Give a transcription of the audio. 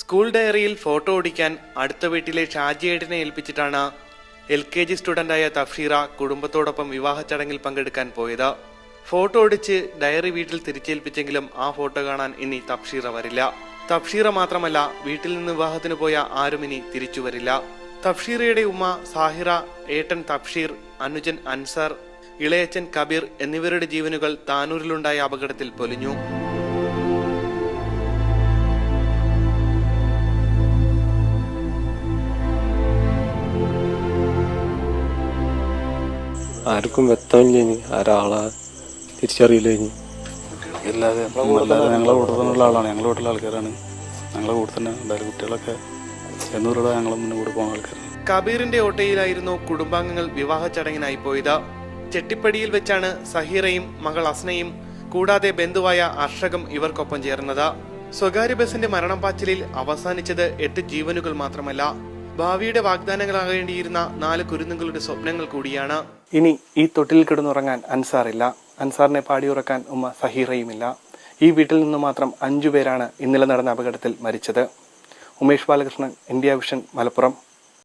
School ഡയറിയിൽ photo ഓടിക്കാൻ അടുത്ത വീട്ടിലെ ഷാജിയേട്ടിനെ ഏൽപ്പിച്ചിട്ടാണ് എൽ കെ ജി സ്റ്റുഡന്റായ തഫ്ഷീറ കുടുംബത്തോടൊപ്പം വിവാഹ ചടങ്ങിൽ പങ്കെടുക്കാൻ പോയത്. ഫോട്ടോ ഓടിച്ച് ഡയറി വീട്ടിൽ തിരിച്ചേൽപ്പിച്ചെങ്കിലും ആ ഫോട്ടോ കാണാൻ ഇനി തഫ്ഷീറ വരില്ല. തഫ്ഷീറ മാത്രമല്ല വീട്ടിൽ നിന്ന് വിവാഹത്തിന് പോയ ആരും ഇനി തിരിച്ചു വരില്ല. തഫ്ഷീറയുടെ ഉമ്മ സാഹിറ ഏട്ടൻ തഫ്ഷീർ അനുജൻ അൻസാർ ഇളയച്ചൻ കബീർ എന്നിവരുടെ ജീവനുകൾ താനൂരിലുണ്ടായ അപകടത്തിൽ പൊലിഞ്ഞു. ആർക്കും വ്യക്തമില്ല ഇനി. ആരാളാ? തിരിച്ചറിയില്ല ഇനി. അല്ലാതെ അല്ലാതെ ഞങ്ങളെ കൂടെ തന്നെയുള്ള ആളാണ്. ഞങ്ങളെ വീട്ടിലെ ആൾക്കാരാണ്. ഞങ്ങളെ കൂടെ തന്നെ എന്തായാലും കുട്ടികളൊക്കെ ചെന്നൂരുടെ ഞങ്ങളെ മുന്നേ കൂടെ പോകുന്ന ആൾക്കാരാണ്. കബീറിന്റെ ഓട്ടയിലായിരുന്നു കുടുംബാംഗങ്ങൾ വിവാഹ ചടങ്ങിനായി പോയത്. ചെട്ടിപ്പടിയിൽ വെച്ചാണ് സഹീറയും മകൾ അസ്നയും കൂടാതെ ബന്ധുവായ അർഷകം ഇവർക്കൊപ്പം ചേർന്നത്. സ്വകാര്യ ബസിന്റെ മരണം പാച്ചിലിൽ അവസാനിച്ചത് എട്ട് ജീവനുകൾ മാത്രമല്ല. ഭാവിയുടെ വാഗ്ദാനങ്ങളാകേണ്ടിയിരുന്ന നാല് കുരുന്നുകളുടെ സ്വപ്നങ്ങൾ കൂടിയാണ്. ഇനി ഈ തൊട്ടിൽ കിടന്നുറങ്ങാൻ അൻസാറില്ല. അൻസാറിനെ പാടിയുറക്കാൻ ഉമ്മ സഹീറയുമില്ല. ഈ വീട്ടിൽ നിന്ന് മാത്രം അഞ്ചു പേരാണ് ഇന്നലെ നടന്ന അപകടത്തിൽ മരിച്ചത്. Umesh Balakrishnan India Vision Malappuram.